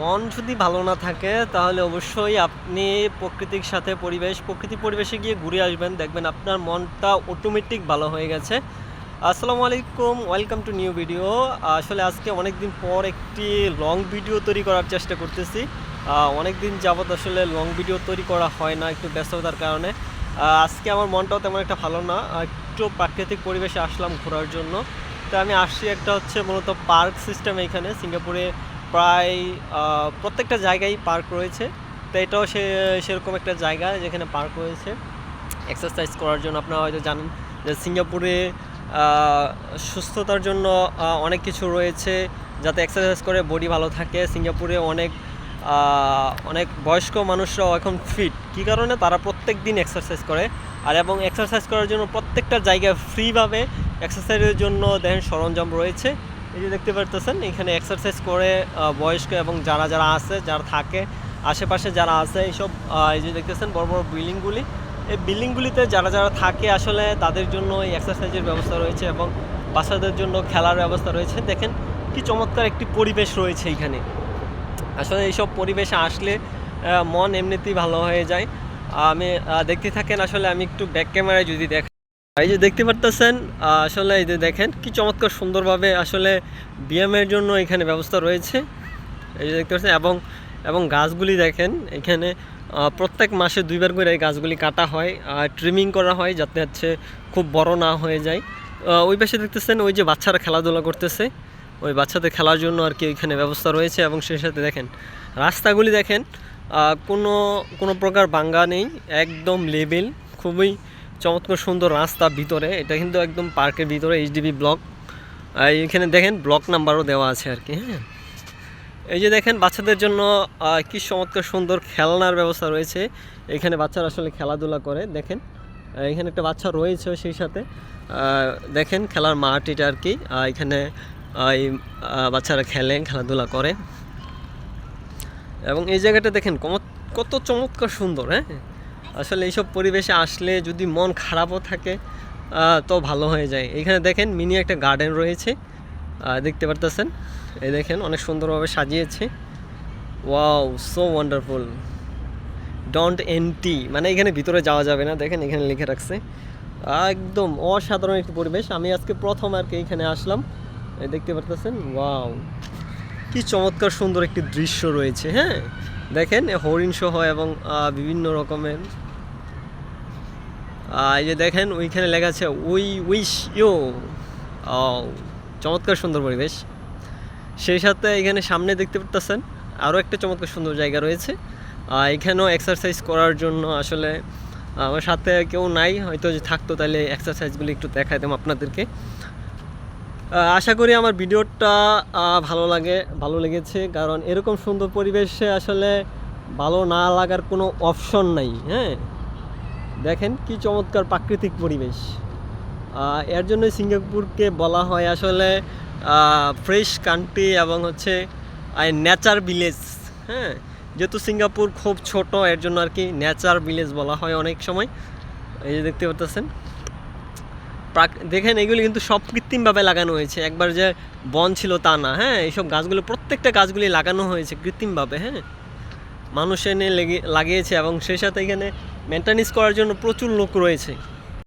মন যদি ভালো না থাকে, তাহলে অবশ্যই আপনি প্রকৃতির সাথে পরিবেশ, প্রকৃতি পরিবেশে গিয়ে ঘুরে আসবেন, দেখবেন আপনার মনটা অটোমেটিক ভালো হয়ে গেছে। আসসালামু আলাইকুম ওয়েলকাম টু নিউ ভিডিও আসলে আজকে অনেক দিন পর একটি লং ভিডিও তৈরি করার চেষ্টা করতেছি। অনেক দিন যাবৎ আসলে লং ভিডিও তৈরি করা হয় না, একটু ব্যস্ততার কারণে। আজকে আমার মনটাও তেমন একটা ভালো না, একটু প্রাকৃতিক পরিবেশে আসলাম ঘোরার জন্য। তো আমি আসছি একটা হচ্ছে মূলত পার্ক সিস্টেম এখানে, সিঙ্গাপুরে প্রায় প্রত্যেকটা জায়গায় পার্ক রয়েছে। তো এটাও সে, সেরকম একটা জায়গা যেখানে পার্ক রয়েছে। এক্সারসাইজ করার জন্য আপনারা হয়তো জানেন যে সিঙ্গাপুরে সুস্থতার জন্য অনেক কিছু রয়েছে। যাতে এক্সারসাইজ করে বডি ভালো থাকে। সিঙ্গাপুরে অনেক অনেক বয়স্ক মানুষরাও এখন ফিট কী কারণে? তারা প্রত্যেক দিন এক্সারসাইজ করে। আর এবং এক্সারসাইজ করার জন্য প্রত্যেকটা জায়গায় ফ্রিভাবে এক্সারসাইজের জন্য দেখেন সরঞ্জাম রয়েছে। এই যে দেখতে পারতেছেন, এখানে এক্সারসাইজ করে বয়স্ক এবং যারা যারা আছে, যারা থাকে, আশেপাশে যারা আছে, এইসব এই যে দেখতেছেন বড় বড় বিল্ডিংগুলি। এই বিল্ডিংগুলিতে যারা যারা থাকে, আসলে তাদের জন্য এই এক্সারসাইজের ব্যবস্থা রয়েছে এবং বাচ্চাদের জন্য খেলার ব্যবস্থা রয়েছে। দেখেন কি চমৎকার একটি পরিবেশ রয়েছে এখানে আসলে এইসব পরিবেশে আসলে মন এমনিতেই ভালো হয়ে যায়। আমি দেখতে থাকেন, আসলে আমি একটু ব্যাক ক্যামেরায় যদি দেখ এই যে দেখতে পারতেছেন আসলে এই যে দেখেন কি চমৎকার সুন্দরভাবে আসলে ব্যায়ামের জন্য এখানে ব্যবস্থা রয়েছে। এই যে দেখতে পাচ্ছেন, এবং এবং গাছগুলি দেখেন, এখানে প্রত্যেক মাসে দুইবার করে এই গাছগুলি কাটা হয়, আর ট্রিমিং করা হয় যাতে হচ্ছে খুব বড় না হয়ে যায়। ওই পাশে দেখতেছেন, ওই যে বাচ্চারা খেলাধুলা করতেছে, ওই বাচ্চাদের খেলার জন্য আর কি ওইখানে ব্যবস্থা রয়েছে, এবং সেই সাথে দেখেন, রাস্তাগুলি দেখেন কোনো কোনো প্রকার বাঙ্গা নেই, একদম লেবেল খুবই চমৎকার সুন্দর রাস্তা ভিতরে, এটা কিন্তু একদম পার্কের ভিতরে এইচডিবি ব্লক। এখানে দেখেন, ব্লক নাম্বারও দেওয়া আছে আর কি হ্যাঁ। এই যে দেখেন, বাচ্চাদের জন্য কি চমৎকার সুন্দর খেলনার ব্যবস্থা রয়েছে। এখানে বাচ্চারা আসলে খেলাধুলা করে, দেখেন। এখানে একটা বাচ্চা রয়েছে সেই সাথে। দেখেন, খেলার মাঠ এটা আর কি। এখানে এই বাচ্চারা খেলে, খেলাধুলা করে। এবং এই জায়গাটা দেখেন কত চমৎকার সুন্দর হ্যাঁ। আসলে এইসব পরিবেশে আসলে যদি মন খারাপও থাকে তো ভালো হয়ে যায়। এখানে দেখেন মিনি একটা গার্ডেন রয়েছে দেখতে পারতেছেন? এই দেখেন অনেক সুন্দরভাবে সাজিয়েছে। Wow so wonderful don't entry মানে এখানে ভিতরে যাওয়া যাবে না, দেখেন এখানে লিখে রাখছে। একদম অসাধারণ একটি পরিবেশ। আমি আজকে প্রথম আর কি এখানে আসলাম। দেখতে পারতেছেন? ওয়াও কি চমৎকার সুন্দর একটি দৃশ্য রয়েছে হ্যাঁ? দেখেন, হরিণ সহ এবং বিভিন্ন রকমের। এই যে দেখেন, ওইখানে লেখা আছে উই উইশ ইউ চমৎকার সুন্দর পরিবেশ। সেই সাথে এখানে সামনে দেখতে পারতেছেন আরও একটা চমৎকার সুন্দর জায়গা রয়েছে। এখানেও এক্সারসাইজ করার জন্য আসলে, আমার সাথে কেউ নাই, হয়তো যে থাকতো, তাহলে এক্সারসাইজগুলি একটু দেখাইতাম আপনাদেরকে। আশা করি আমার ভিডিওটা ভালো লাগে, ভালো লেগেছে। কারণ এরকম সুন্দর পরিবেশে আসলে ভালো না লাগার কোনো অপশন নাই হ্যাঁ? দেখেন কি চমৎকার প্রাকৃতিক পরিবেশ। এর জন্য সিঙ্গাপুরকে বলা হয় আসলে ফ্রেশ কান্ট্রি এবং হচ্ছে নেচার ভিলেজ হ্যাঁ? যেহেতু সিঙ্গাপুর খুব ছোট, এর জন্য আর কি নেচার ভিলেজ বলা হয় অনেক সময়। এই যে দেখতে পাচ্ছেন দেখেন, এগুলি কিন্তু সব কৃত্রিমভাবে লাগানো হয়েছে। একবার যে বন ছিল তা না হ্যাঁ? এইসব গাছগুলো, প্রত্যেকটা গাছগুলি লাগানো হয়েছে কৃত্রিমভাবে হ্যাঁ? মানুষ এনে লেগে লাগিয়েছে এবং সেই সাথে এখানে মেনটেন্যান্স করার জন্য প্রচুর লোক রয়েছে।